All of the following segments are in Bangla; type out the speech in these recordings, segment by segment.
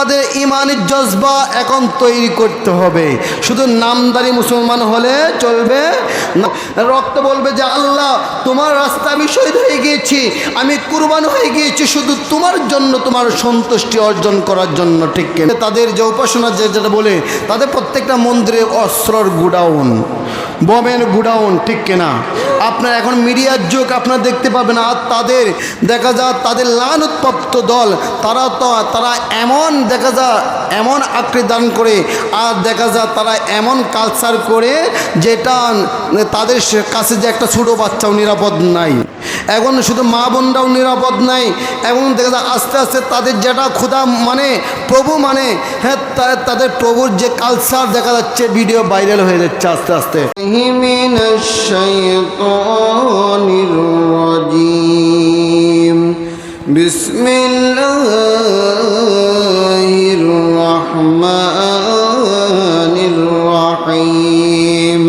আমাদের ইমানের জজবা এখন তৈরি করতে হবে। শুধু নামদারি মুসলমান হলে চলবে? রক্ত বলবে যে, আল্লাহ, তোমার রাস্তা আমি শহীদ হয়ে গিয়েছি, আমি কুরবান হয়ে গিয়েছি, শুধু তোমার জন্য, তোমার সন্তুষ্টি অর্জন করার জন্য। ঠিক? তাদের যে উপাসনা, যে যেটা বলে, তাদের প্রত্যেকটা মন্দিরে অস্ত্রর গুডাউন। বমের গুডাউন, ঠিক কেনা? আপনার এখন মিডিয়ার যুগ, আপনার দেখতে পাবেন আর তাদের, দেখা যায় তাদের লান উৎপ্রাপ্ত দল, তারা তো, তারা এমন, দেখা যায় এমন আকৃতি দান করে, আর দেখা যায় তারা এমন কালচার করে যেটা, তাদের কাছে যে একটা ছোটো বাচ্চাও নিরাপদ নাই। এখন শুধু মা বোনরাও নিরাপদ নাই, এবং দেখা যায় আস্তে আস্তে তাদের যেটা ক্ষুধা মানে প্রভু মানে হ্যাঁ তাদের প্রভুর যে কালচার দেখা যাচ্ছে ভিডিও ভাইরাল হয়ে যাচ্ছে আস্তে আস্তে। من الشيطان الرجيم. بسم الله الرحمن الرحيم.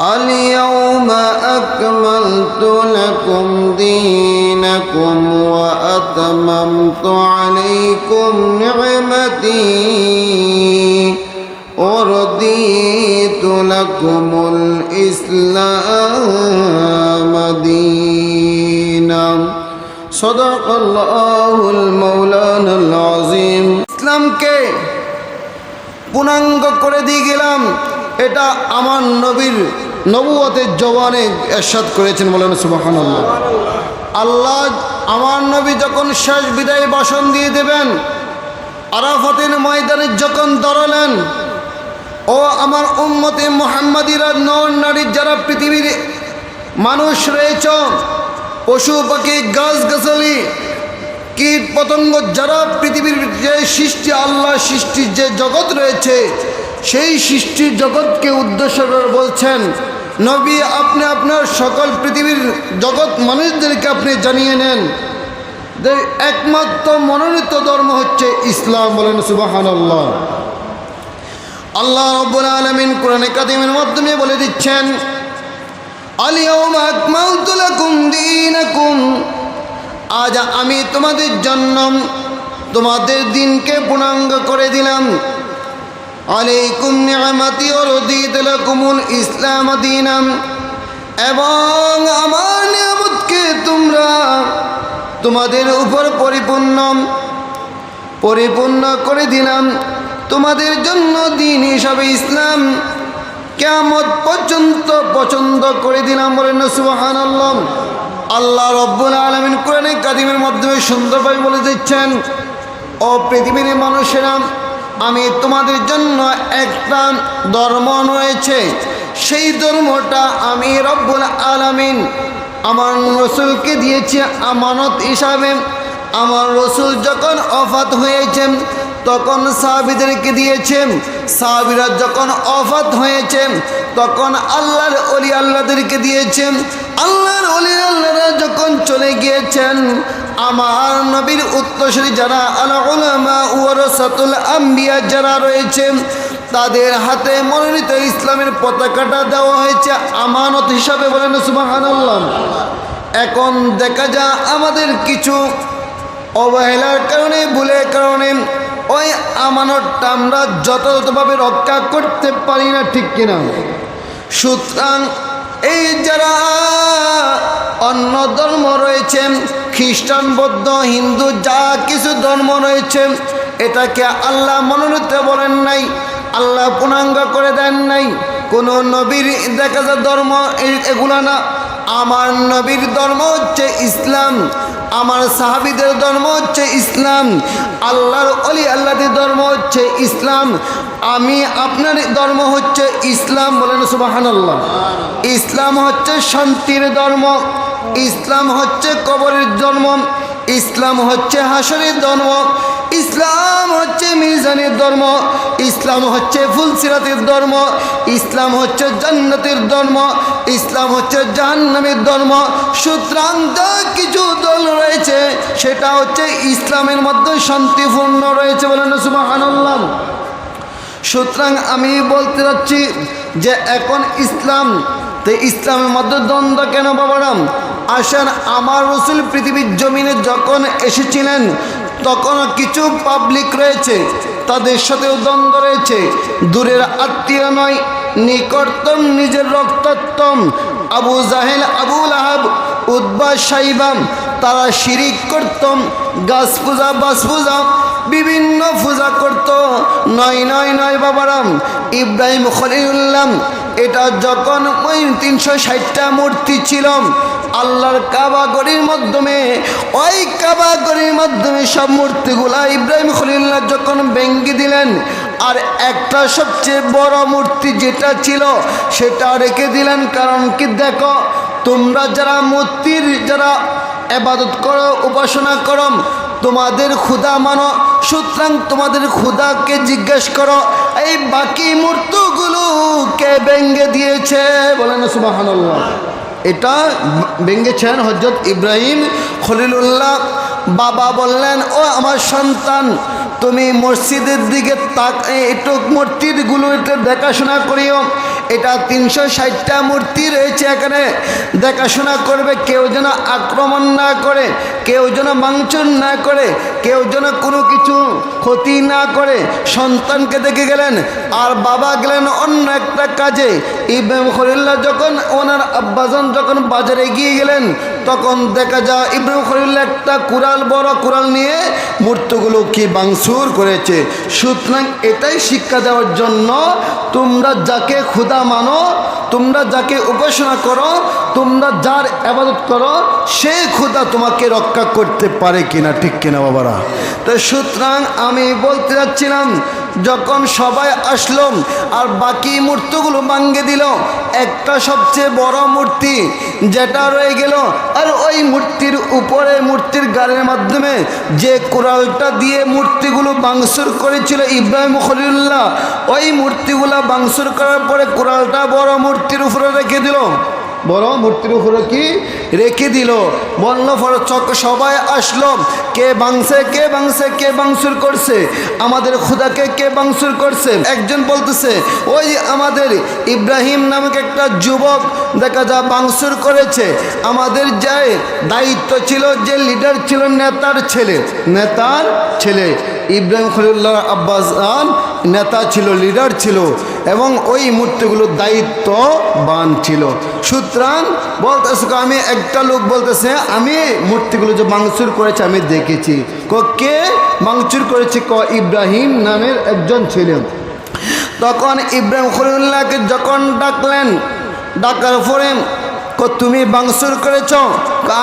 اليوم أكملت لكم دينكم وأتممت عليكم نعمتي. لكم الإسلام دينا صدق الله المولانا العظيم ইসলামকে পূর্ণাঙ্গ করে দিয়ে গেলাম এটা আমার নবীর নবুয়তের জবানে এরশাদ করেছেন বলেন সুবাহান আল্লাহ আল্লাহ আমার নবী যখন শেষ বিদায় ভাষণ দিয়ে দেবেন আরাফাতের ময়দানে যখন দাঁড়ালেন ও আমার উম্মতে মোহাম্মদিরা নর নারীর যারা পৃথিবীর মানুষ রয়েছ, পশু, পাখি গাছ গাছালি কীট পতঙ্গ যারা পৃথিবীর যে সৃষ্টি, আল্লাহ সৃষ্টির যে জগৎ রয়েছে, সেই সৃষ্টির জগৎকে উদ্দেশ্য বলছেন, নবী, আপনি আপনার সকল পৃথিবীর জগৎ মানুষদেরকে আপনি জানিয়ে নেন। একমাত্র মনোনীত ধর্ম হচ্ছে ইসলাম বলেন সুবাহান আল্লাহ আল্লাহ রব্বুল আলমিন কোরআনে কাদিমের মাধ্যমে বলে দিচ্ছেন আজ আমি তোমাদের জন্য তোমাদের দিনকে পূর্ণাঙ্গ করে দিলাম। ইসলাম দীনাম। এবং আমার নিয়ামতকে তোমরা তোমাদের উপর পরিপূর্ণ পরিপূর্ণ করে দিলাম। তোমাদের জন্য দিন হিসাবে ইসলাম কেমত পর্যন্ত পছন্দ করে দিলাম বলেন সুবাহান আল্লাহ আল্লাহ রব্বুল আলমিন কোরআনে কাদিমের মাধ্যমে সুন্দরভাবে বলে দিচ্ছেন, ও পৃথিবীর মানুষেরা, আমি তোমাদের জন্য একটা ধর্ম রয়েছে। সেই ধর্মটা আমি রব্বুল আলামিন আমার রসুলকে দিয়েছি আমানত হিসাবে। আমার রসুল যখন অফাত হয়েছেন তখন সাহাবিদেরকে দিয়েছেন সাহাবিরা যখন অফাত হয়েছেন তখন আল্লাহর অলি আল্লাহদেরকে দিয়েছেন আল্লাহর অলি আল্লাহরা যখন চলে গিয়েছেন, আমার নবীর উত্তরসূরি যারা ওরসাতুল আম্বিয়া যারা রয়েছে, তাদের হাতে মনোনীত ইসলামের পতাকাটা দেওয়া হয়েছে আমানত হিসাবে বলেন সুবাহান্লাহ এখন দেখা যা আমাদের কিছু অবহেলার কারণে, ভুলের কারণে ওই আমানতটা আমরা যথাযথভাবে রক্ষা করতে পারি না, ঠিক কিনা? সুতরাং এই যারা অন্য ধর্ম রয়েছে, খ্রিস্টান, বৌদ্ধ, হিন্দু, যা কিছু ধর্ম রয়েছে, এটাকে আল্লাহ মনোনীত বলেন নাই, আল্লাহ পূর্ণাঙ্গ করে দেন নাই কোনো নবীর, দেখা যায় ধর্ম এগুলা না। আমার নবীর ধর্ম হচ্ছে ইসলাম, আমার সাহাবিদের ধর্ম হচ্ছে ইসলাম, আল্লাহর অলি আল্লাহদের ধর্ম হচ্ছে ইসলাম, আমি আপনার ধর্ম হচ্ছে ইসলাম বলেন সুবাহান আল্লাহ ইসলাম হচ্ছে শান্তির ধর্ম, ইসলাম হচ্ছে কবরের ধর্ম, ইসলাম হচ্ছে হাসরের ধর্ম ইসলাম হচ্ছে মিজানের ধর্ম, ইসলাম হচ্ছে ফুলসিরাতের ধর্ম, ইসলাম হচ্ছে জান্নাতের ধর্ম, ইসলাম হচ্ছে জাহান্নামের ধর্ম। সুতরাং যা কিছু দল রয়েছে, সেটা হচ্ছে ইসলামের মধ্যে শান্তিপূর্ণ রয়েছে বলেন সুবাহান্লাম সুতরাং আমি বলতে যাচ্ছি যে এখন ইসলাম, তো ইসলামের মধ্যে দ্বন্দ্ব কেন বাবারাম? আসেন, আমার রসুল পৃথিবীর জমিনে যখন এসেছিলেন তখন কিছু পাবলিক রয়েছে, তাদের সাথেও দ্বন্দ্ব রয়েছে। দূরের আত্মীয় নয়, নিকটতম নিজের রক্তত্তম আবু জাহেল আবুল আহাব উদ্বা সাইবাম তারা শিরিক করতম, গাছ পূজা, বাস পূজা, বিভিন্ন পূজা করত। নয় নয় নয় বাবারাম ইব্রাহিম খলিউল্লাম এটা যখন ওই তিনশো ষাটটা মূর্তি ছিল আল্লাহর কাবাগরির মাধ্যমে, ওই কাবাগরির মাধ্যমে সব মূর্তিগুলা ইব্রাহিম খলিল্লাহ যখন ভেঙ্গে দিলেন, আর একটা সবচেয়ে বড় মূর্তি যেটা ছিল সেটা রেখে দিলেন। কারণ কি দেখো, তোমরা যারা মূর্তির যারা এবাদত করো, উপাসনা করো, তোমাদের ক্ষুদা মানো, সুতরাং তোমাদের ক্ষুদাকে জিজ্ঞেস করো, এই বাকি মূর্তিগুলো কে ভেঙ্গে দিয়েছে? বলেন সুবাহান্লাহ এটা ভেঙ্গেছেন হজরত ইব্রাহিম খলিলুল্লাহ। বাবা বললেন, ও আমার সন্তান, তুমি মসজিদের দিকে তাক মূর্তিগুলো একটু দেখাশোনা করিও। এটা তিনশো ষাটটা মূর্তি রয়েছে এখানে। দেখাশোনা করবে কেউ যেন আক্রমণ না করে, কেউ যেন মাংচন না করে, কেউ যেন কোনো কিছু ক্ষতি না করে। সন্তানকে দেখে গেলেন, আর বাবা গেলেন অন্য একটা কাজে। ইব্রাহিম খলিল্লা যখন, ওনার আব্বাজন যখন বাজারে গিয়ে গেলেন তখন দেখা যায় ইব্রাহিম খলিল্লাহ একটা কুড়াল বড় কুড়াল নিয়ে মূর্তিগুলো কি বাংসুর করেছে। সুতরাং এটাই শিক্ষা দেওয়ার জন্য তোমরা যাকে ক্ষুদা মানো, তোমরা যাকে উপাসনা করো, তোমরা যার আবাদত করো, সে ক্ষুদা তোমাকে রক্ষা করতে পারে কিনা, ঠিক কিনা বাবারা? তো সুতরাং আমি বলতে যাচ্ছিলাম, যখন সবাই আসলো আর বাকি মূর্তিগুলো ভাঙ্গে দিল একটা সবচেয়ে বড় মূর্তি যেটা রয়ে গেল। আর ওই মূর্তির উপরে মূর্তির গালের মাধ্যমে যে কোরালটা দিয়ে মূর্তিগুলো বাংসুর করেছিল ইব্রাহিম খলিল্লাহ ওই মূর্তিগুলো বাংসুর করার পরে কোরালটা বড় মূর্তির উপরে রেখে দিল। বড় মূর্তির উপরে কি রেখে দিল? বলল ফর চক সবাই আসলো। কে বাংসে কে বাংসে কে বাংসুর করছে? আমাদের খুদাকে কে বাংসুর করছে? একজন বলতেছে, ওই আমাদের ইব্রাহিম নামক একটা যুবক দেখা যা বাংসুর করেছে। আমাদের যে দায়িত্ব ছিল যে লিডার ছিল নেতার ছেলে। নেতার ছেলে। ইব্রাহিম খলিল্লাহ আব্বাসান নেতা ছিল লিডার ছিল। এবং ওই মূর্তিগুলোর দায়িত্ববান ছিল। সুতরাং বলতেছে আমি একটা লোক বলতেছে, আমি মূর্তিগুলো যে মাংসুর করেছে আমি দেখেছি। ক কে মাংসুর করেছে? ক ইব্রাহিম নামের একজন ছিলেন। তখন ইব্রাহিম খলিল্লাহকে যখন ডাকলেন, ডাকার পরে তুমি বাংসুর করেছ?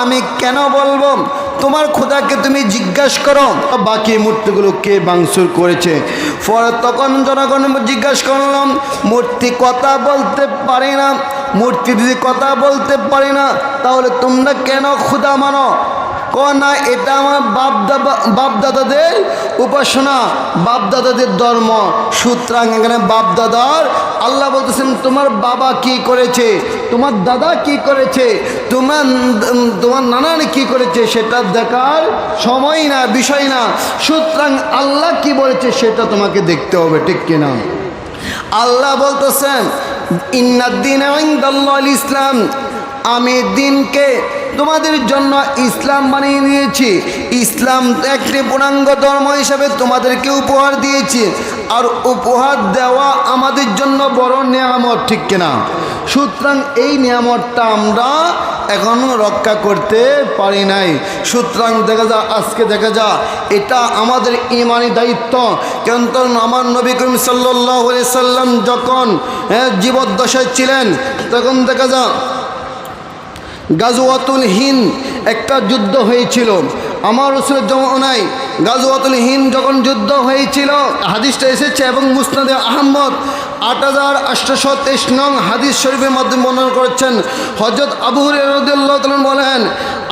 আমি কেন বলব? তোমার খোদাকে তুমি জিজ্ঞাসা করো। বাকি মূর্তিগুলো কে বাংসুর করেছে? পরে তখন জনগণ জিজ্ঞাসা করলাম, মূর্তি কথা বলতে পারে না। মূর্তি যদি কথা বলতে পারে না, তাহলে তোমরা কেন ক্ষুদা মানো? ক না, এটা আমার বাপ দাদা বাপ দাদাদের উপাসনা বাপ দাদাদের ধর্ম। সুতরাং এখানে বাপ দাদার আল্লাহ বলতেছেন, তোমার বাবা কি করেছে? তোমার দাদা কি করেছে? তোমার তোমার নানান কি করেছে? সেটা দেখার সময় না, বিষয় না। সুতরাং আল্লাহ কি বলেছে, সেটা তোমাকে দেখতে হবে, ঠিক কিনা আল্লাহ বলতেছেন, ইন্নাদ্দিন ইসলাম আমি দিনকে তোমাদের জন্য ইসলাম বানিয়ে দিয়েছি ইসলাম একটি পূর্ণাঙ্গ ধর্ম হিসাবে তোমাদেরকে উপহার দিয়েছি। আর উপহার দেওয়া আমাদের জন্য বড় নিয়ামত ঠিক কিনা? সুতরাং এই নিয়ামতটা আমরা এখনও রক্ষা করতে পারি নাই। সুতরাং দেখা যা আজকে দেখা যা এটা আমাদের ইমানি দায়িত্ব। কিন্তু আমার নবী করিম সাল্লাহ সাল্লাম যখন হ্যাঁ, জীবদ্দশায় ছিলেন তখন দেখা যা গাজওয়াতুল হিন্দ একটা যুদ্ধ হয়েছিল। আমার রসুলের জমানায় গাজওয়াতুল হিন্দ যখন যুদ্ধ হয়েছিল, হাদিসটা এসেছে এবং মুসনাদে আহম্মদ আট হাজার আটশো তেইশ নং হাদিস শরীফের মাধ্যমে বর্ণনা করেছেন। হজরত আবু রদুল্লাহ বলেন,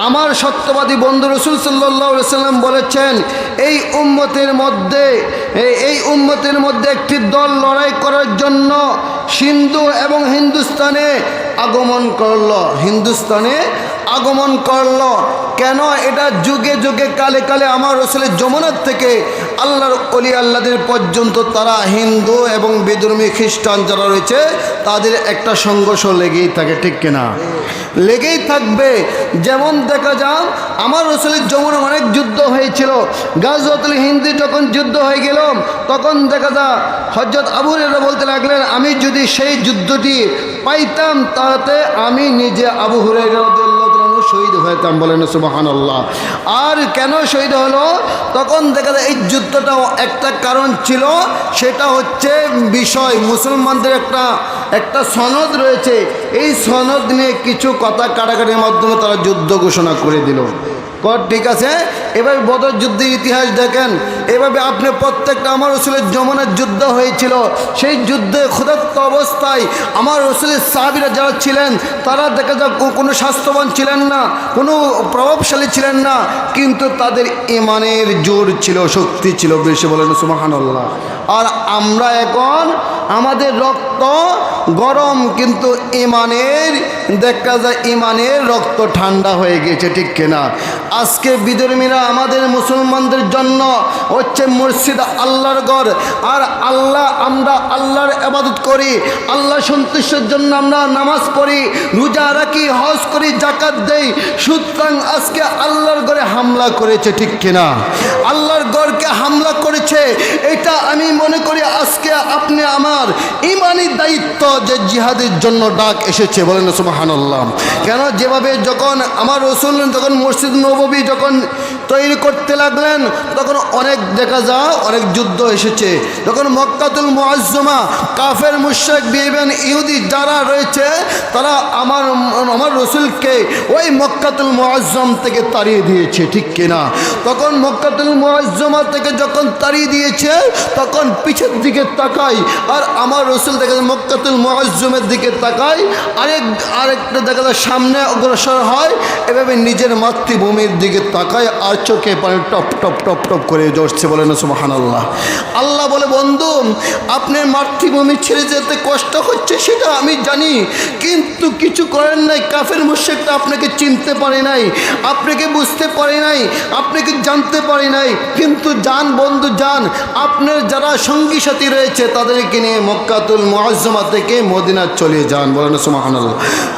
আমার সত্যবাদী বন্ধু রসুল সাল্লাহ সাল্লাম বলেছেন, এই উম্মতের মধ্যে এই উম্মতের মধ্যে একটি দল লড়াই করার জন্য সিন্ধু এবং হিন্দুস্তানে আগমন করল, হিন্দুস্তানে আগমন করল। কেন? এটা যুগে যুগে, কালে কালে আমার রসুলের যমুনার থেকে আল্লাহর অলি আল্লাদের পর্যন্ত তারা হিন্দু এবং বেদর্মী খ্রিস্টান যারা রয়েছে, তাদের একটা সংঘর্ষ লেগেই থাকে, ঠিক কিনা? লেগেই থাকবে। যেমন দেখা যান আমার রসুলের যমুনে অনেক যুদ্ধ হয়েছিল। গাজরতুল হিন্দি যখন যুদ্ধ হয়ে গেল, তখন দেখা যা হজরত আবুরেরা বলতে লাগলেন, আমি যদি সেই যুদ্ধটি পাইতাম, তাতে আমি নিজে আবু হুরে আনহু শহীদ হইতাম বলেন সুবহানাল্লাহ। আর কেন শহীদ হলো? তখন দেখা যায় এই যুদ্ধটা একটা কারণ ছিল, সেটা হচ্ছে বিষয়। মুসলমানদের একটা একটা সনদ রয়েছে। এই সনদ নিয়ে কিছু কথা কাটাকাটির মাধ্যমে তারা যুদ্ধ ঘোষণা করে দিল। কর ঠিক আছে? এভাবে বদর যুদ্ধের ইতিহাস দেখেন। এভাবে আপনি প্রত্যেকটা আমার রসুলের যমনের যুদ্ধ হয়েছিল। সেই যুদ্ধে ক্ষুধার্ত অবস্থায় আমার রসুলের সাহাবিরা যারা ছিলেন, তারা দেখা যাক কোনো স্বাস্থ্যবান ছিলেন না, কোনো প্রভাবশালী ছিলেন না, কিন্তু তাদের ইমানের জোর ছিল, শক্তি ছিল বেশি বলেন সুমাহান্লাহ আর আমরা এখন আমাদের রক্ত গরম, কিন্তু ইমানের, দেখা যায় ইমানের রক্ত ঠান্ডা হয়ে গেছে, ঠিক কিনা? আজকে বিধর্মীরা আমাদের মুসলমানদের জন্য হচ্ছে মসজিদ আল্লাহর গড় আর আল্লাহ, আমরা আল্লাহর আবাদত করি, আল্লাহ সন্তুষ্টের জন্য আমরা নামাজ পড়ি, রোজা রাখি, হজ করি জাকাত দেই। সুতরাং আজকে আল্লাহর গড়ে হামলা করেছে, ঠিক কিনা? আল্লাহর গড়কে হামলা করেছে, এটা আমি মনে করি আজকে আপনি আমার ইমানি দায়িত্ব যে জিহাদের জন্য ডাক এসেছে, বলেন সুমাহান কেন? যেভাবে যখন আমার রসুল, যখন মসজিদ নবী যখন তৈরি করতে লাগলেন। তখন অনেক দেখা যায়, অনেক যুদ্ধ এসেছে। যখন মক্কাতুল মুআজ্জমা কাফের মুশরিক বিবেন ইহুদি যারা রয়েছে, তারা আমার আমার রসুলকে ওই মক্কাতুল মুআজ্জম থেকে তাড়িয়ে দিয়েছে, ঠিক কিনা? তখন মক্কাতুল মুআজ্জমা থেকে যখন তাড়িয়ে দিয়েছে, তখন পিছের দিকে তাকাই আর আমার রসুল দেখা যায় মক্কাতুল মুআজ্জমের দিকে তাকাই। আরেক, আরেকটা দেখা যায় সামনে অগ্রসর হয়, এভাবে নিজের মাতৃভূমির দিকে তাকায় আর চোখে পানি টপ টপ টপ টপ করে জ্বরছে বলে না সুবাহান আল্লাহ আল্লাহ বলে, বন্ধু, আপনার মাতৃভূমি ছেড়ে যেতে কষ্ট হচ্ছে, সেটা আমি জানি, কিন্তু কিছু করেন নাই, কাফের মুশেকটা আপনাকে চিনতে পারে নাই, আপনাকে বুঝতে পারে নাই, আপনাকে জানতে পারে নাই, কিন্তু যান, বন্ধু, যান, আপনার যারা সঙ্গী সাথী রয়েছে, তাদেরকে নিয়ে মক্কাতুল মুআজ্জমা থেকে মদিনা চলে যান বলে না বলেন সুবহানাল্লাহ।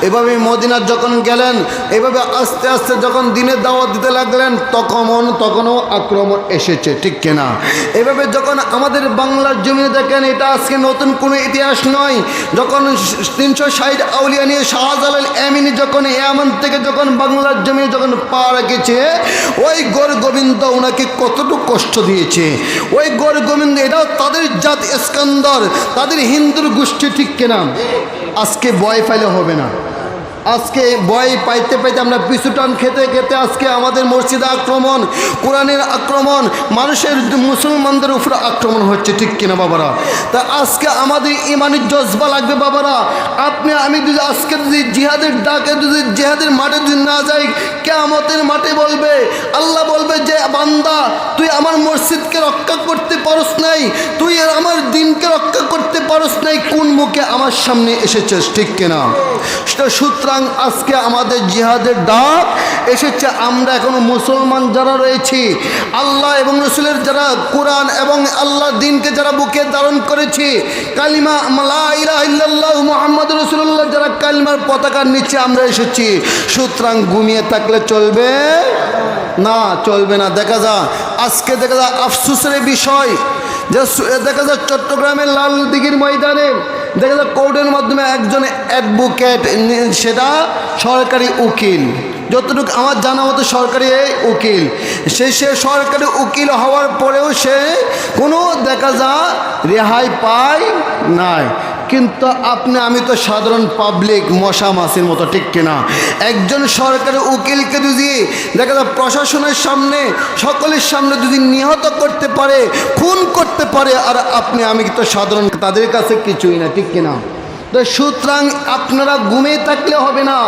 এভাবে মদিনা যখন গেলেন, এভাবে আস্তে আস্তে যখন দিনের দাওয়াত দিতে লাগলেন, তখন তখনও আক্রমণ এসেছে, ঠিক কেনা? এভাবে যখন আমাদের বাংলার জমিনে দেখেন, এটা আজকে নতুন কোনো ইতিহাস নয়। যখন তিনশো ষাট আউলিয়া নিয়ে শাহজালাল এমিনি যখন এমন থেকে যখন বাংলার জমিনে যখন পা রেখেছে, ওই গোর গোবিন্দ ওনাকে কতটুকু কষ্ট দিয়েছে? ওই গোর গোবিন্দ, এটাও তাদের জাত স্কন্দর, তাদের হিন্দুর গোষ্ঠী, ঠিক কেনা? আজকে বয় পাইলে হবে না। আজকে ভয় পাইতে পাইতে আমরা পিছু টান খেতে খেতে আজকে আমাদের মসজিদে আক্রমণ, কোরআনের আক্রমণ, মানুষের মুসলমানদের উপরে আক্রমণ হচ্ছে, ঠিক কিনা বাবারা? তা আজকে আমাদের ইমানের জজবা লাগবে বাবারা। আপনি, আমি যদি আজকে যদি জিহাদের ডাকে যদি জিহাদের মাঠে যদি না যাই কেয়ামতের মাঠে বলবে, আল্লাহ বলবে যে, বান্দা, তুই আমার মসজিদকে রক্ষা করতে পারস নাই, তুই আমার দিনকে রক্ষা করতে পারস নাই, কোন মুখে আমার সামনে এসেছিস, ঠিক কিনা? সুতরাং আজকে আমাদের জিহাদের ডাক এসেছে, আমরা এখন মুসলমান যারা রয়েছি, আল্লাহ এবং রসুলের যারা কোরআন এবং আল্লাহর দিনকে যারা বুকে ধারণ করেছি, কালিমা মোহাম্মদ রসুল্লাহ যারা কালিমার পতাকার নিচে আমরা এসেছি, সুতরাং ঘুমিয়ে থাকলে চলবে? না চলবে না। দেখা যা আজকে দেখা যা আফসুসের বিষয়। যে দেখা যায় চট্টগ্রামের লাল দিঘির ময়দানে। দেখা যায় কোর্টের মাধ্যমে একজন অ্যাডভোকেট সেটা সরকারি উকিল। যতটুকু আমার জানা মতো সরকারি উকিল। সে সে সরকারি উকিল হওয়ার পরেও সে কোনো দেখা যা রেহাই পায় নাই। কিন্তু আপনি, আমি তো সাধারণ পাবলিক মশা মাসির মতো, ঠিক কিনা? একজন সরকারের উকিলকে যদি দেখা যায় প্রশাসনের সামনে, সকলের সামনে যদি নিহত করতে পারে, খুন করতে পারে, আর আপনি, আমি তো সাধারণ, তাদের কাছে কিছুই না, ঠিক কিনা? তো সুতরাং আপনারা ঘুমিয়ে থাকলে হবে না।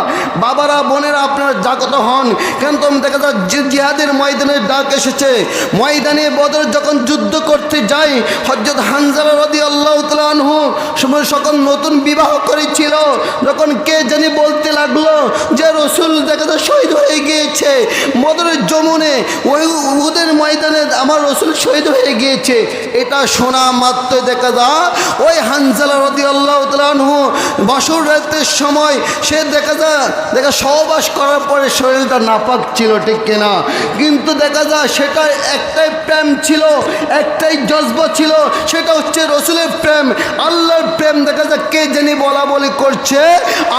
বাবারা, বোনেরা, আপনারা জাগত হন। কেন তুমি দেখা যায় যে জিহাদের ময়দানে ডাক এসেছে। ময়দানে বদর যখন যুদ্ধ করতে যায় হজরত হানজালা রদি আল্লাহ তালহু সময় সকল নতুন বিবাহ করেছিল। যখন কে জানি বলতে লাগল যে, রসুল দেখা যায় শহীদ হয়ে গিয়েছে। বদরের যমুনে, ওই উহুদের ময়দানে আমার রসুল শহীদ হয়ে গিয়েছে। এটা শোনা মাত্র দেখা যায় ওই হানজালা রদি আল্লাহ তালহু বছর রাতের সময় সে দেখা যায়, দেখা সহবাস করার পরে শরীরটা নাপাক ছিল ঠিক কিনা, কিন্তু দেখা যায় সেটা একটাই প্রেম ছিল, একটাই জজবা ছিল, সেটা হচ্ছে রসুলের প্রেম। আল্লাহর প্রেম দেখা যায় কে জানি বলা বলি করছে,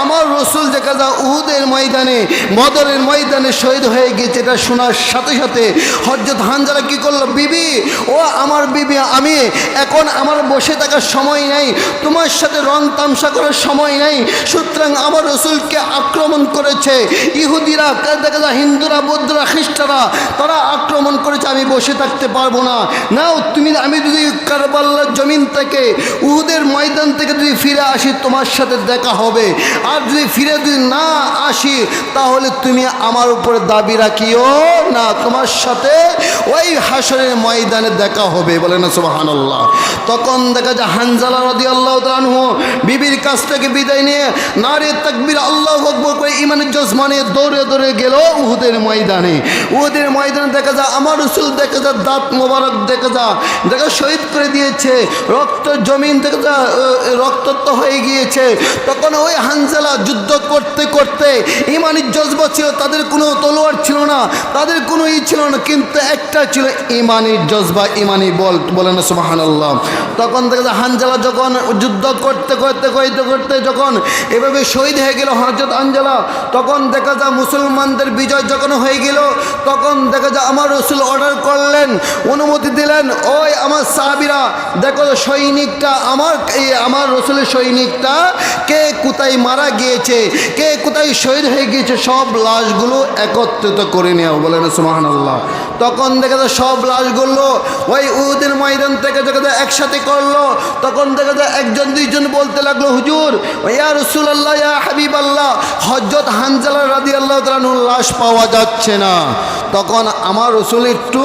আমার রসুল দেখা যায় উহুদের ময়দানে, বদরের ময়দানে শহীদ হয়ে গেছে এটা শোনার সাথে সাথে হজরত হানজারা কি করল, বিবি, ও আমার বিবি, আমি এখন আমার বসে থাকার সময় নেই, তোমার সাথে রং তামসা করার সময় নেই। সুতরাং আমার রসুলকে আক্রমণ করেছে। ইহুদিরা দেখা যায় হিন্দুরা, বৌদ্ধরা খ্রিস্টারা তারা আক্রমণ করেছে, আমি বসে থাকতে পারব না। নাও, তুমি, আমি যদি কারবাল্লার জমিন থেকে, উহুদের ময়দান থেকে যদি ফিরে আসি, তোমার সাথে দেখা হবে। আর যদি ফিরে যদি না আসি, তাহলে তুমি আমার উপরে দাবি রাখিও না। তোমার সাথে ওই হাসরের ময়দানে দেখা হবে, বলে না সুবাহান্লাহ তখন দেখা যায় হানজালা রদি আল্লাহ তালু বিবির কাছ থেকে বিদায় নিয়ে নারে তাকবির আল্লাহ করে ইমানের জজমানে দৌড়ে দৌড়ে গেল উহুদের ময়দানে। উহুদের ময়দানে দেখা যায়, আমার রসুল দেখা যায়, দাঁত মোবারক দেখা যায়, দেখা শহীদ করে দিয়েছে, রক্ত জমিন দেখা যায় রক্তত্ব হয়ে গিয়েছে। তখন ওই হানজালা যুদ্ধ করতে করতে ইমানের জজবা ছিল, তাদের কোনো তলোয়ার ছিল না, তাদের কোনো ই ছিল না, কিন্তু একটা ছিল ইমানের জজবা ইমানি বল বলে না সুবাহান আল্লাহ তখন দেখা যায় হানজালা যখন যুদ্ধ করতে করতে করতে করতে যখন এভাবে শহীদ হয়ে গেল হজরত আঞ্জালা তখন দেখা যায় মুসলমানদের বিজয় যখন হয়ে গেল, তখন দেখা যায় আমার রসুল অর্ডার করলেন, অনুমতি দিলেন, ওই আমার সাহাবিরা, দেখো সৈনিকটা আমার, এই আমার রসুলের সৈনিকটা কে কোথায় মারা গিয়েছে, কে কোথায় শহীদ হয়ে গিয়েছে, সব লাশগুলো একত্রিত করে নেওয়া বলেন সুমাহান আল্লাহ তখন দেখা যায় সব লাশগুলো ওই উহুদের ময়দান থেকে দেখা যায় একসাথে করল, তখন দেখা যায় একজন দুইজন বলতে লাগল হুজুর, ইয়া রসুল আল্লাহ ইয়া হাবিব আল্লাহ হজরত হানজালা রাদি আল্লাহ তালানুর লাশ পাওয়া যাচ্ছে না। তখন আমার রসুল একটু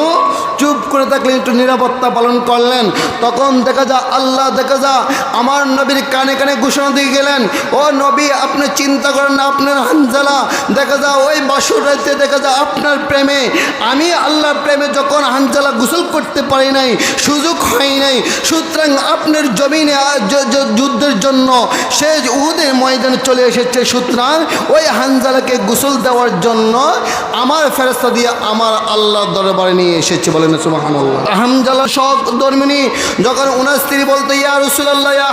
চুপ করে থাকলে একটু নিরাপত্তা পালন করলেন। তখন দেখা যা আল্লাহ দেখা যা আমার নবীর কানে কানে ঘোষণা দিয়ে গেলেন, ও নবী, আপনি চিন্তা করেন না, আপনার হানজালা, দেখা যা ওই বাসুর রাইতে দেখা যা আপনার প্রেমে, আমি আল্লাহর প্রেমে যখন হানজালা গোসল করতে পারি নাই, সুযোগ হয় নাই, সুতরাং আপনার জমিনে যুদ্ধের জন্য সে উহুদের ময়দানে চলে এসেছে, সুতরাং ওই হানজালাকে গোসল দেওয়ার জন্য আমার ফেরস্তা দিয়ে আমার আল্লাহ দরবারে নিয়ে এসেছে বলেন ধর্মিনী, যখন ওনার স্ত্রী বলতো, ইয়া ইয়া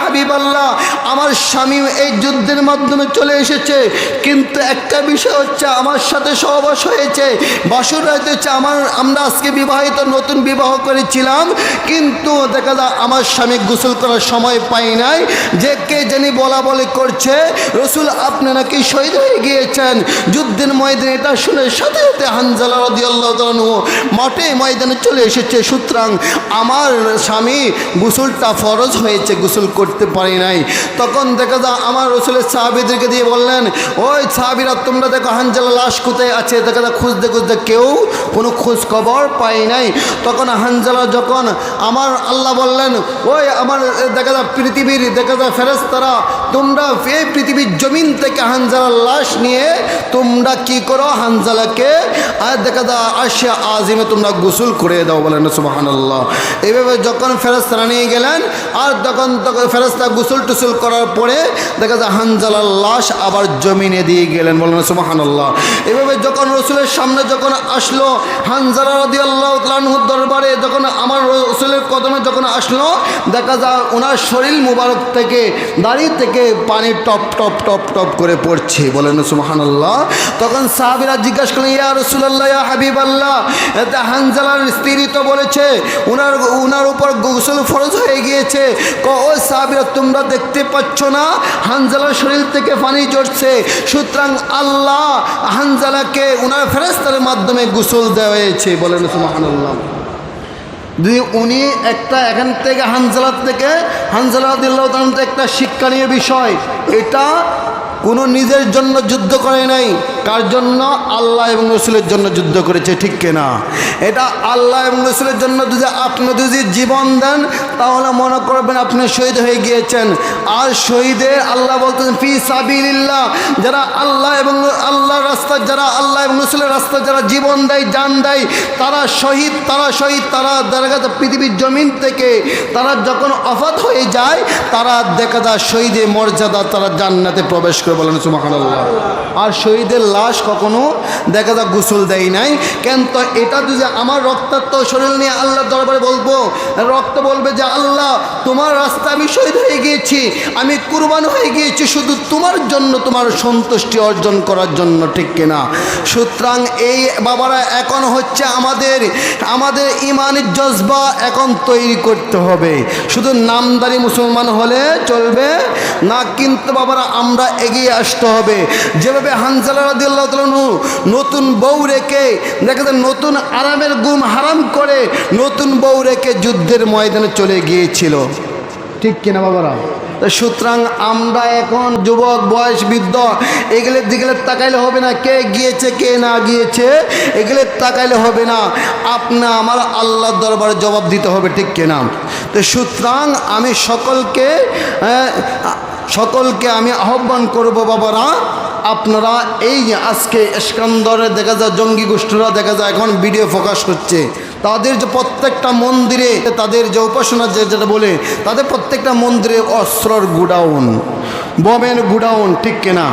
আমার স্বামী এই যুদ্ধের মাধ্যমে চলে এসেছে, কিন্তু একটা বিষয় হচ্ছে, আমার সাথে সহবাস হয়েছে, বাসুর রাইতে হচ্ছে, আমার, আমরা আজকে বিবাহিত, নতুন বিবাহ করেছিলাম, কিন্তু দেখা যায়, আমার স্বামী গোসল করার সময় পাই নাই, যে কে জানি বলা বলে করছে, রসুল, আপনি নাকি শহীদ হয়ে গিয়েছেন, যুদ্ধের ময়দানে। এটা শুনে সাথে সাথে হানজালা রদি আল্লাহ মাঠে ময়দানে চলে এসেছে। সুতরাং আমার স্বামী গোসলটা ফরজ হয়েছে, গোসল করতে পারি নাই। তখন দেখা যায়, আমার রসুলের সাহাবিদেরকে দিয়ে বললেন, ওই সাহাবিরা, তোমরা দেখো হানজালা লাশ কোথায় আছে? দেখা যায়, খুঁজতে খুঁজতে কেউ কোনো খোঁজ খবর পাই নাই। তখন হানজালা যখন আমার আল্লাহ বললেন, ওই আমার দেখা যায়, পৃথিবীর, দেখা যায় ফেরেস্তারা তোমরা এই পৃথিবীর জমিন থেকে হানজালার লাশ নিয়ে তোমরা কি করো? হানজালাকে, আর দেখা যায় আসিয়া আজিমে তোমরা গোসল করে দাও বলেন সুবাহান আল্লাহ এইভাবে যখন ফেরস্তারা নিয়ে গেলেন, আর তখন তখন ফেরস্তা গোসল টুসুল করার পরে দেখা যায় হানজালার লাশ আবার জমিনে দিয়ে গেলেন বলেন সুবাহান আল্লাহ এভাবে যখন রসুলের সামনে যখন আসলো, হানজালা রদি আল্লাহ দরবারে, যখন আমার রসুলের কদমে যখন আসলো, দেখা যায় ওনার শরীর মুবারক থেকে, দাড়ি থেকে পানি টপ টপ টপ টপ করে পড়ছে। বলেন সুবাহান আল্লাহ তখন সাহাবিরা জিজ্ঞাসা করলেন, ইয়া রসুল্লাহ ইয়া হাবিব আল্লাহ হানজালার স্ত্রী তো বলেছে, উনার উনার উপর গোসল ফরজ হয়ে গিয়েছে। ক, ও সাহাবিরা, তোমরা দেখতে পাচ্ছ না, হানজালার শরীর থেকে পানি চড়ছে সুতরাং আল্লাহ হানজালাকে, উনার ফেরেস্তার মাধ্যমে গোসল দেওয়া হয়েছে। বলেন সুবহানাল্লাহ। দুই উনি একটা এখান থেকে হানজালাত থেকে হানজালা দিল্লাহ একটা শিক্ষণীয় বিষয়। এটা কোনো নিজের জন্য যুদ্ধ করে নাই। কার জন্য? আল্লাহ এবং রসুলের জন্য যুদ্ধ করেছে, ঠিক কিনা? এটা আল্লাহ এবং রসুলের জন্য যদি আপনি যদি জীবন দেন, তাহলে মনে করবেন আপনি শহীদ হয়ে গিয়েছেন। আর শহীদের আল্লাহ বলতেন ফি সাবিল্লাহ যারা আল্লাহ এবং আল্লাহর রাস্তা, যারা আল্লাহ এবং রসুলের রাস্তা, যারা জীবন দেয়, জান দেয়, তারা শহীদ তারা শহীদ, তারা দেখা যায় পৃথিবীর জমিন থেকে তারা যখন অফাত হয়ে যায়, তারা দেখা যায় শহীদের মর্যাদা, তারা জান্নাতে প্রবেশ করে বলেন সুমাহান্লাহ আর শহীদের লাশ কখনো দেখা যায় গোসল দেয় নাই। কেন তো এটা যদি আমার রক্তাক্ত শরীর নিয়ে আল্লাহর দরবারে বলব, রক্ত বলবে যে আল্লাহ, তোমার রাস্তা আমি শহীদ হয়ে গিয়েছি, আমি কুরবান হয়ে গিয়েছি, শুধু তোমার জন্য, তোমার সন্তুষ্টি অর্জন করার জন্য, ঠিক কিনা? সুতরাং এই বাবারা, এখন হচ্ছে আমাদের আমাদের ইমানের জজবা এখন তৈরি করতে হবে। শুধু নামদারি মুসলমান হলে চলবে, না কিন্তু বাবারা, আমরা এগিয়ে আসতে হবে। যেভাবে হানজালা রাদিয়াল্লাহু তাআলা নতুন বউ রেখে দেখা যায় নতুন আরামের গুম হারাম করে নতুন বউ রেখে যুদ্ধের ময়দানে চলে গিয়েছিল। ঠিক কিনা বাবারা? সুতরাং আমরা এখন যুবক বয়স বৃদ্ধ এগুলোর দিকে তাকাইলে হবে না কে গিয়েছে কে না গিয়েছে এগুলো তাকাইলে হবে না। আপনা আমার আল্লাহর দরবারে জবাব দিতে হবে ঠিক কিনা? তো সুতরাং আমি সকলকে আহ, সকলকে আমি আহ্বান করব, বাবারা। আপনারা এই আজকে স্কান্দরে দেখা যায়, জঙ্গি গোষ্ঠীরা দেখা যায় এখন ভিডিও ফোকাস করছে। তাদের যে প্রত্যেকটা মন্দিরে তাদের যে উপাসনা, যে যেটা বলে, তাদের প্রত্যেকটা মন্দিরে অস্ত্রর গুডাউন, বোমের গুডাউন, ঠিক কিনা?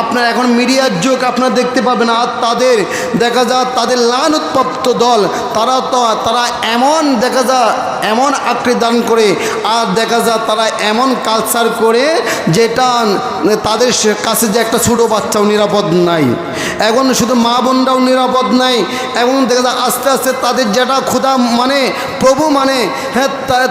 আপনার এখন মিডিয়ার যুগ, আপনারা দেখতে পাবেন, আর তাদের দেখা যায়, তাদের লান উৎপ্রাপ্ত দল, তারা তো, তারা এমন দেখা যায় এমন আকৃতি দান করে, আর দেখা যায় তারা এমন কালচার করে যেটা তাদের কাছে যে একটা ছোটো বাচ্চাও নিরাপদ নাই। এখন শুধু মা বোনরাও নিরাপদ নাই, এখন দেখা যায় আস্তে আস্তে তাদের যেটা ক্ষুধা মানে প্রভু মানে হ্যাঁ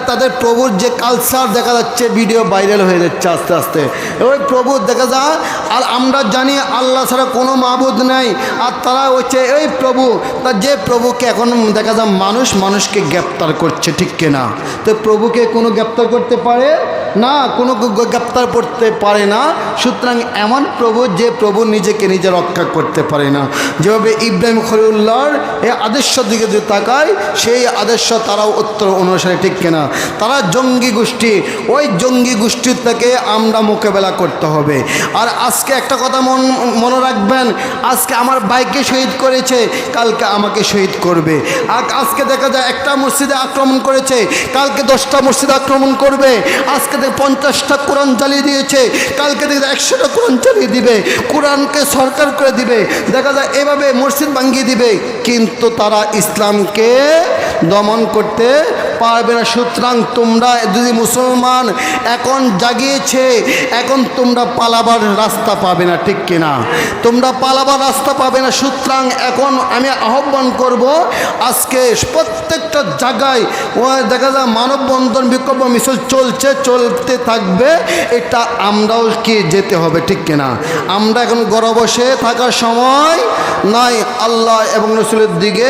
তাদের প্রভুর যে কালচার দেখা যাচ্ছে ভিডিও ভাইরাল হয়ে যাচ্ছে আস্তে আস্তে। ওই প্রভু দেখা যায়, আর আমরা জানি আল্লাহ ছাড়া কোনো মাবুদ নাই, আর তারা হচ্ছে ওই প্রভু। তা যে প্রভুকে এখন দেখা যায় মানুষ মানুষকে গ্রেপ্তার করছে, ঠিক কিনা তো প্রভুকে কোনো গ্রেপ্তার করতে পারে না, কোনো গ্রেপ্তার করতে পারে না। সুতরাং এমন প্রভু যে প্রভু নিজেকে নিজে রক্ষা করতে পারে না। যেভাবে ইব্রাহিম খলিউল্লাহর এই আদর্শ দিকে যদি তাকায়, সেই আদর্শ তারাও উত্তর অনুসারে ঠিক কিনা? তারা জঙ্গি গোষ্ঠী। ওই জঙ্গি গোষ্ঠীর থেকে আমরা মোকাবেলা করতে হবে। আর আজকে একটা কথা মন মনে রাখবেন, আজকে আমার বাইকে শহীদ করেছে, কালকে আমাকে শহীদ করবে। আর আজকে দেখা যায় একটা মসজিদে আক্রমণ করেছে কালকে দশটা মসজিদ আক্রমণ করবে। আজকে দেখ পঞ্চাশটা কোরআন চালিয়ে দিয়েছে। কালকে দেখ একশোটা কোরআন চালিয়ে দিবে। কোরআনকে সরকার করে দিবে। দেখা যায় এভাবে মসজিদ ভাঙিয়ে দিবে। কিন্তু তারা ইসলামকে দমন করতে পারবে না। সুতরাং তোমরা যদি মুসলমান এখন জাগিয়েছে, এখন তোমরা পালাবার রাস্তা পাবে না, ঠিক কিনা? তোমরা পালাবার রাস্তা পাবে না। সুতরাং এখন আমি আহ্বান করব, আজকে প্রত্যেকটা জায়গায় দেখা যায় মানববন্ধন বিক্ষোভ মিছিল চলছে, চলতে থাকবে, এটা আমরাও কি যেতে হবে, ঠিক কিনা? আমরা এখন গড় বসে থাকার সময় নাই, আল্লাহ এবং রসুলের দিকে,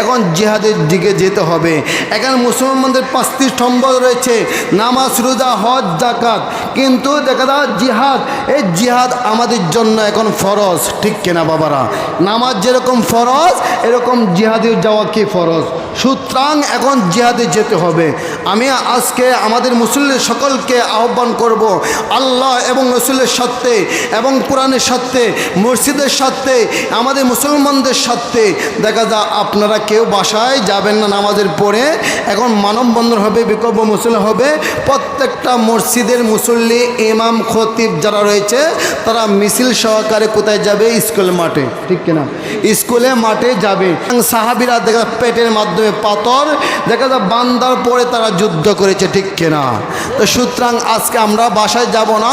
এখন জিহাদের দিকে যেতে হবে। এখন মুসলমানদের পাঁচটি স্তম্ভ রয়েছে। নামাজ, রোজা, হজ জাকাত কিন্তু দেখা যায় জিহাদ, এই জিহাদ আমাদের জন্য এখন ফরজ। ঠিক কেনা বাবারা? নামাজ যেরকম ফরজ, এরকম জিহাদে যাওয়া কি ফরজ? সুতরাং এখন জিহাদে যেতে হবে। আমি আজকে আমাদের মুসল্লির সকলকে আহ্বান করব, আল্লাহ এবং রসুলের সাথে এবং কোরআনের সাথে, মসজিদের সাথে, আমাদের মুসলমানদের সাথে। দেখা যায় আপনারা কেউ বাসায় যাবেন না নামাজের পরে। এখন মানববন্ধন হবে বিকল্প মুসলিম হবে প্রত্যেকটা মসজিদের মুসল্লি, ইমাম, খতিব যারা রয়েছে, তারা মিছিল সহকারে কোথায় যাবে? স্কুল মাঠে, ঠিক কিনা? স্কুলে মাঠে যাবে। সাহাবিরা দেখা পেটের মাধ্যমে পাথর, দেখা যায় বান্দার পরে তারা যুদ্ধ করেছে, ঠিক কিনা? তো সুতরাং আজকে আমরা বাসায় যাব না,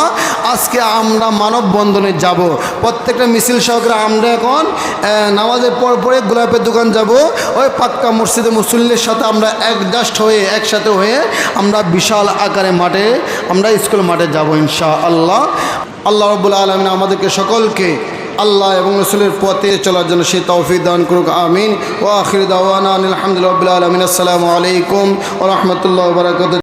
আজকে আমরা মানববন্ধনে যাব। প্রত্যেকটা মিছিল সহকারে আমরা এখন নামাজের পর পরে গোলাপের দোকান যাব। ওই পাক্কা মসজিদে মুসল্লির সাথে আমরা একজাস্ট হয়ে, একসাথে হয়ে আমরা বিশাল আকারে মাঠে, আমরা স্কুল মাঠে যাব ইনশা আল্লাহ আল্লাহ রবুল্লা আলমিন আমাদেরকে সকলকে আল্লাহ এবং রসুলের পথে চলার জন্য সে তৌফিক দান করুক, আমিন। ও আখির দাওয়ান আলহামদুলিল্লাহ আলমিন। আসসালামু আলাইকুম ও রহমতুল্লাহ বারকাত